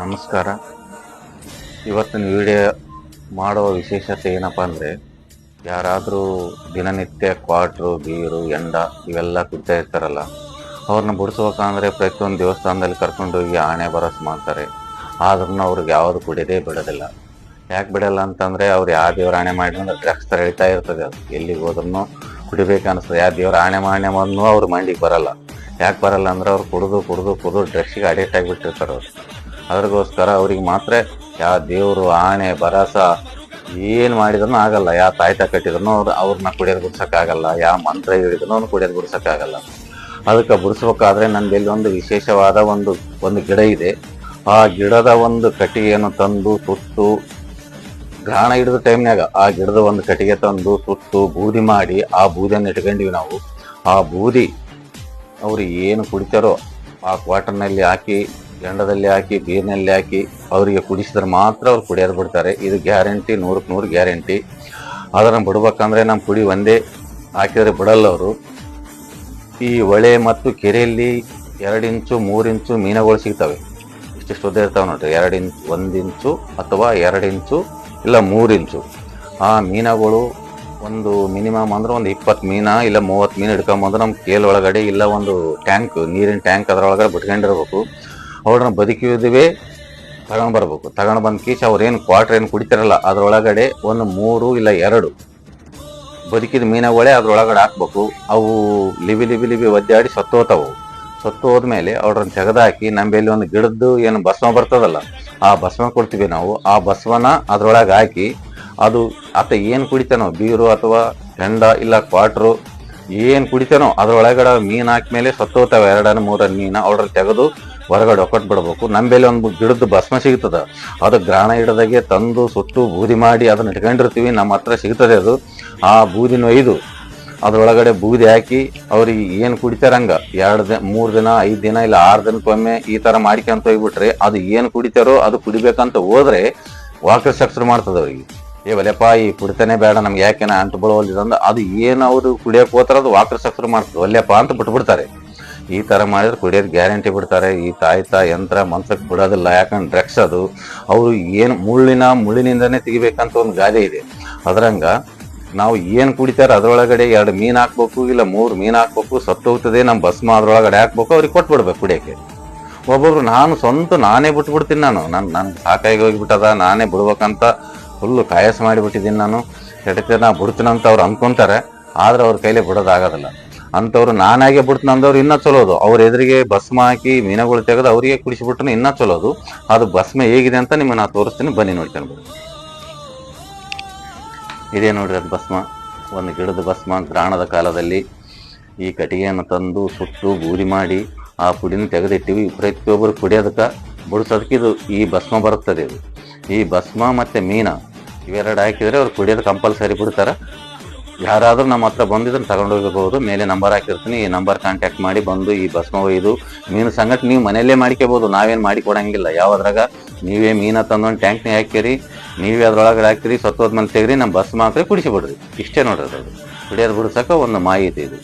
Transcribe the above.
ನಮಸ್ಕಾರ. ಇವತ್ತಿನ ವಿಡಿಯೋ ಮಾಡುವ ವಿಶೇಷತೆ ಏನಪ್ಪ ಅಂದರೆ, ಯಾರಾದರೂ ದಿನನಿತ್ಯ ಕ್ವಾಟ್ರು ಬೀರು, ಎಂಡ ಇವೆಲ್ಲ ಕುಡ್ತಾ ಇರ್ತಾರಲ್ಲ, ಅವ್ರನ್ನ ಬಿಡಿಸ್ಬೇಕಂದ್ರೆ ಪ್ರತಿಯೊಂದು ದೇವಸ್ಥಾನದಲ್ಲಿ ಕರ್ಕೊಂಡು ಹೋಗಿ ಆಣೆ ಬರಸ್ ಮಾಡ್ತಾರೆ. ಆದ್ರೂ ಅವ್ರಿಗೆ ಯಾವುದು ಕುಡಿಯೋದೇ ಬಿಡೋದಿಲ್ಲ. ಯಾಕೆ ಬಿಡಲ್ಲ ಅಂತಂದರೆ, ಅವ್ರು ಯಾವ ದೇವ್ರ ಆಣೆ ಮಾಡಿದ್ರೆ ಡ್ರಗ್ಸ್ ಥರ ಹೇಳ್ತಾ ಇರ್ತದೆ ಅದು. ಎಲ್ಲಿಗೆ ಹೋದ್ರೂ ಕುಡಿಬೇಕು ಅನಿಸ್ತದೆ. ಯಾವ ದೇವ್ರ ಆಣೆ ಮಾಣೆ ಮಾಡೂ ಅವ್ರ ಮಂಡಿಗೆ ಬರಲ್ಲ. ಯಾಕೆ ಬರಲ್ಲ ಅಂದ್ರೆ ಅವ್ರು ಕುಡಿದು ಕುಡಿದು ಕುಡಿದು ಡ್ರಗ್ಸಿಗೆ ಅಡಿಕ್ಟ್ ಆಗಿಬಿಟ್ಟಿರ್ತಾರೆ ಅವ್ರು. ಅದ್ರಗೋಸ್ಕರ ಅವ್ರಿಗೆ ಮಾತ್ರ ಯಾವ ದೇವರು ಆಣೆ ಬರಸ ಏನು ಮಾಡಿದ್ರು ಆಗಲ್ಲ. ಯಾವ ತಾಯ್ತ ಕಟ್ಟಿದ್ರು ಅವ್ರು ಅವ್ರನ್ನ ಕುಡಿಯೋದು ಬಿಡ್ಸೋಕ್ಕಾಗಲ್ಲ ಯಾವ ಮಂತ್ರ ಹೇಳಿದ್ರು ಅವ್ನು ಕುಡಿಯೋದು ಬಿಡ್ಸೋಕ್ಕಾಗಲ್ಲ ಅದಕ್ಕೆ ಬಿಡಿಸ್ಬೇಕಾದ್ರೆ ನಂದು ಒಂದು ವಿಶೇಷವಾದ ಒಂದು ಒಂದು ಗಿಡ ಇದೆ. ಆ ಗಿಡದ ಒಂದು ಕಟ್ಟಿಗೆಯನ್ನು ತಂದು ಸುತ್ತು ಗ್ರಹಣ ಹಿಡಿದ ಟೈಮ್ನಾಗ ಆ ಗಿಡದ ಒಂದು ಕಟ್ಟಿಗೆ ತಂದು ಸುತ್ತು ಬೂದಿ ಮಾಡಿ ಆ ಬೂದಿಯನ್ನು ಇಟ್ಕೊಂಡಿವಿ ನಾವು. ಆ ಬೂದಿ ಅವರು ಏನು ಕುಡಿತಾರೋ ಆ ಕ್ವಾಟರ್ನಲ್ಲಿ ಹಾಕಿ ಗಂಡದಲ್ಲಿ ಹಾಕಿ ಬೀರ್ನಲ್ಲಿ ಹಾಕಿ, ಅವರಿಗೆ ಕುಡಿಸಿದ್ರೆ ಮಾತ್ರ ಅವ್ರು ಕುಡಿಯೋದು ಬಿಡ್ತಾರೆ. ಇದು ಗ್ಯಾರಂಟಿ ನೂರಕ್ಕೆ ನೂರು ಗ್ಯಾರಂಟಿ. ಅದನ್ನು ಬಿಡ್ಬೇಕಂದ್ರೆ ನಮ್ಮ ಕುಡಿ ಒಂದೇ ಹಾಕಿದರೆ ಬಿಡಲ್ಲ ಅವರು. ಈ ಹೊಳೆ ಮತ್ತು ಕೆರೆಯಲ್ಲಿ ಎರಡು ಇಂಚು, ಮೂರು ಇಂಚು ಮೀನುಗಳು ಸಿಗ್ತವೆ. ಇಷ್ಟಿಷ್ಟು ಉದ್ದ ಇರ್ತಾವೆ ನೋಡ್ರಿ. ಎರಡು ಇಂಚು, ಒಂದು ಇಂಚು ಅಥವಾ ಎರಡು ಇಂಚು, ಇಲ್ಲ ಮೂರು ಇಂಚು. ಆ ಮೀನುಗಳು ಒಂದು ಮಿನಿಮಮ್ ಅಂದ್ರೆ ಒಂದು ಇಪ್ಪತ್ತು ಮೀನ, ಇಲ್ಲ ಮೂವತ್ತು ಮೀನು ಹಿಡ್ಕೊಂಬಂದ್ರೆ ನಮ್ಮ ಕೇಲ್ ಒಳಗಡೆ, ಇಲ್ಲ ಒಂದು ಟ್ಯಾಂಕ್, ನೀರಿನ ಟ್ಯಾಂಕ್ ಅದರೊಳಗಡೆ ಬಿಟ್ಕೊಂಡಿರ್ಬೇಕು. ಅವ್ರನ್ನ ಬದುಕಿದವೇ ತಗೊಂಡು ಬರ್ಬೇಕು. ತಗೊಂಡು ಬಂದ ಕೀಚ್ ಅವ್ರೇನು ಏನು ಕ್ವಾರ್ಟರ್ ಏನು ಕುಡಿತಾರಲ್ಲ, ಅದರೊಳಗಡೆ ಒಂದು ಮೂರು ಇಲ್ಲ ಎರಡು ಬದುಕಿದ ಮೀನುಗಳೇ ಅದರೊಳಗಡೆ ಹಾಕ್ಬೇಕು. ಅವು ಲಿಬಿ ಲಿಬಿ ಲಿಬಿ ಒದ್ದಾಡಿ ಸತ್ತೋತಾವು ಸತ್ತು ಹೋದ್ಮೇಲೆ ಅವ್ರನ್ನ ತೆಗೆದಾಕಿ ನಂಬಲ್ಲಿ ಒಂದು ಗಿಡದ್ದು ಏನು ಭಸ್ಮ ಬರ್ತದಲ್ಲ, ಆ ಭಸ್ಮ ಕೊಡ್ತೀವಿ ನಾವು. ಆ ಬಸವನ ಅದರೊಳಗೆ ಹಾಕಿ ಅದು ಆತ ಏನು ಕುಡಿತಾನೋ, ಬೀರು ಅಥವಾ ಹೆಂಡ ಇಲ್ಲ ಕ್ವಾಟ್ರು ಏನು ಕುಡಿತೇನೋ ಅದ್ರೊಳಗಡೆ ಮೀನ್ ಹಾಕ್ಮೇಲೆ ಸತ್ತೋತಾವೆ ಎರಡನ ಮೂರನ್ ಮೀನ ಅವ್ರ ತೆಗೆದು ಹೊರಗಡೆ ಒಕ್ಕಟ್ ಬಿಡ್ಬೇಕು ನಮ್ಮಲ್ಲಿ ಒಂದು ಗಿಡದ ಭಸ್ಮ ಸಿಗ್ತದ. ಅದು ಗ್ರಾಣ ಹಿಡ್ದಾಗೆ ತಂದು ಸುಟ್ಟು ಬೂದಿ ಮಾಡಿ ಅದನ್ನ ಇಟ್ಕೊಂಡಿರ್ತೀವಿ. ನಮ್ಮ ಹತ್ರ ಸಿಗ್ತದೆ ಅದು. ಆ ಬೂದಿನ ಒಯ್ದು ಅದ್ರೊಳಗಡೆ ಬೂದಿ ಹಾಕಿ ಅವ್ರಿಗೆ ಏನು ಕುಡಿತಾರಂಗ? ಎರಡು ದಿನ ಮೂರು ದಿನ, ಐದು ದಿನ ಇಲ್ಲ ಆರು ದಿನಕ್ಕೊಮ್ಮೆ ಈ ಥರ ಮಾಡ್ಕೊಂತ ಹೋಗ್ಬಿಟ್ರೆ ಅದು ಏನು ಕುಡಿತಾರೋ ಅದು ಕುಡಿಬೇಕಂತ ಹೋದ್ರೆ ವಾಕರ್ ಸಕ್ಸರ್ ಮಾಡ್ತದೆ ಅವ್ರಿಗೆ. ಏ ಒಲೆಪ್ಪ ಈ ಕುಡಿತಾನೆ ಬೇಡ, ನಮ್ಗೆ ಯಾಕೆನ ಅಂಟು ಬೀಳೋಲ್ದಂದ್ರೆ ಅದು ಏನು ಅವರು ಕುಡಿಯೋಕೆ ಹೋತಾರ ಅದು ವಾಕರ್ ಸಕ್ರ ಮಾಡ್ತದೆ. ಒಲ್ಲೆಪ್ಪ ಅಂತ ಬಿಟ್ಬಿಡ್ತಾರೆ. ಈ ಥರ ಮಾಡಿದ್ರೆ ಕುಡಿಯೋದು ಗ್ಯಾರಂಟಿ ಬಿಡ್ತಾರೆ. ಈ ತಾಯ್ತ ಯಂತ್ರ ಮನ್ಸಕ್ಕೆ ಬಿಡೋದಿಲ್ಲ, ಯಾಕಂದ್ರೆ ಡ್ರಗ್ಸ್ ಅದು. ಅವರು ಏನು ಮುಳ್ಳಿನ ಮುಳ್ಳಿನಿಂದನೇ ತೆಗಿಬೇಕಂತ ಒಂದು ಗಾದೆ ಇದೆ. ಅದರಂಗ ನಾವು ಏನು ಕುಡಿತಾರೆ ಅದರೊಳಗಡೆ ಎರಡು ಮೀನು ಹಾಕ್ಬೇಕು, ಇಲ್ಲ ಮೂರು ಮೀನು ಹಾಕ್ಬೇಕು, ಸತ್ತು ಹೋಗ್ತದೆ ನಮ್ಮ ಭಸ್ಮ ಅದ್ರೊಳಗಡೆ ಹಾಕ್ಬೇಕು, ಅವ್ರಿಗೆ ಕೊಟ್ಬಿಡ್ಬೇಕು ಕುಡಿಯೋಕ್ಕೆ. ಒಬ್ಬೊಬ್ರು ನಾನು ಸ್ವಂತ ನಾನೇ ಬಿಟ್ಬಿಡ್ತೀನಿ ನಾನು. ನನ್ನ ನನ್ನ ಸಾಕಾಗಿ ಹೋಗಿಬಿಟ್ಟದ, ನಾನೇ ಬಿಡ್ಬೇಕಂತ ಫುಲ್ಲು ಕಾಯಸ ಮಾಡಿಬಿಟ್ಟಿದ್ದೀನಿ ನಾನು. ಎಡಕ್ಕೆ ನಾ ಬಿಡ್ತೀನಂತ ಅವ್ರು ಅಂದ್ಕೊಂತಾರೆ ಆದ್ರೆ ಅವ್ರ ಕೈಲೇ ಬಿಡೋದಾಗೋದಿಲ್ಲ. ಅಂಥವ್ರು ನಾನಾಗೆ ಬಿಡ್ತೀನಿ ಅಂದವ್ರು ಇನ್ನೂ ಚಲೋದು ಅವ್ರ ಎದುರಿಗೆ ಭಸ್ಮ ಹಾಕಿ ಮೀನುಗಳು ತೆಗೆದು ಅವರಿಗೆ ಕುಡಿಸಿಬಿಟ್ರೆ ಇನ್ನೂ ಚಲೋದು ಅದು. ಭಸ್ಮ ಹೇಗಿದೆ ಅಂತ ನಿಮಗೆ ನಾನು ತೋರಿಸ್ತೀನಿ. ಬನ್ನಿ ನೋಡ್ಕೊಂಡು ಬಿಡಿ. ಇದೇ ನೋಡ್ರಿ ಅದು ಭಸ್ಮ. ಒಂದು ಗಿಡದ ಭಸ್ಮ ಗ್ರಾಣದ ಕಾಲದಲ್ಲಿ ಈ ಕಟ್ಟಿಗೆಯನ್ನು ತಂದು ಸುಟ್ಟು ಬೂದಿ ಮಾಡಿ ಆ ಪುಡಿನ ತೆಗೆದಿಟ್ಟಿವಿ. ಪ್ರತಿಯೊಬ್ಬರು ಕುಡಿಯೋದಕ್ಕೆ ಬಿಡಿಸೋದಕ್ಕೆ ಇದು ಈ ಭಸ್ಮ ಬರುತ್ತದೆ ಇದು. ಈ ಭಸ್ಮ ಮತ್ತು ಮೀನ. ಇವೆರಡು ಹಾಕಿದರೆ ಅವ್ರು ಕುಡಿಯೋದು ಕಂಪಲ್ಸರಿ ಬಿಡ್ತಾರೆ. ಯಾರಾದರೂ ನಮ್ಮ ಹತ್ರ ಬಂದು ಇದನ್ನು ತಗೊಂಡು ಹೋಗಬಹುದು. ಮೇಲೆ ನಂಬರ್ ಹಾಕಿರ್ತೀನಿ. ಈ ನಂಬರ್ ಕಾಂಟ್ಯಾಕ್ಟ್ ಮಾಡಿ ಬಂದು ಈ ಭಸ್ಮ ಇದು ಮೀನು ಸಂಗಟ ನೀವು ಮನೆಯಲ್ಲೇ ಮಾಡ್ಕೋಬೋದು ನಾವೇನು ಮಾಡಿ ಕೊಡಂಗಿಲ್ಲ ಯಾವ್ದ್ರಾಗ ನೀವೇ ಮೀನ ತಂದೊಂದು ಟ್ಯಾಂಕ್ನೇ ಹಾಕಿರಿ ನೀವೇ ಅದರೊಳಗೆ ಹಾಕಿರಿ ಸತ್ತೋದ್ಮೇಲೆ ತೆಗ್ರಿ ನಮ್ಮ ಬಸ್ ಮಾತ್ರ ಕುಡಿಸಿ ಬಿಡ್ರಿ. ಇಷ್ಟೇ ನೋಡ್ರಿ ಅದು ಕುಡಿಯೋದು ಬಿಡ್ಸೋಕೆ ಒಂದು ಮಾಹಿತಿ ಇದು.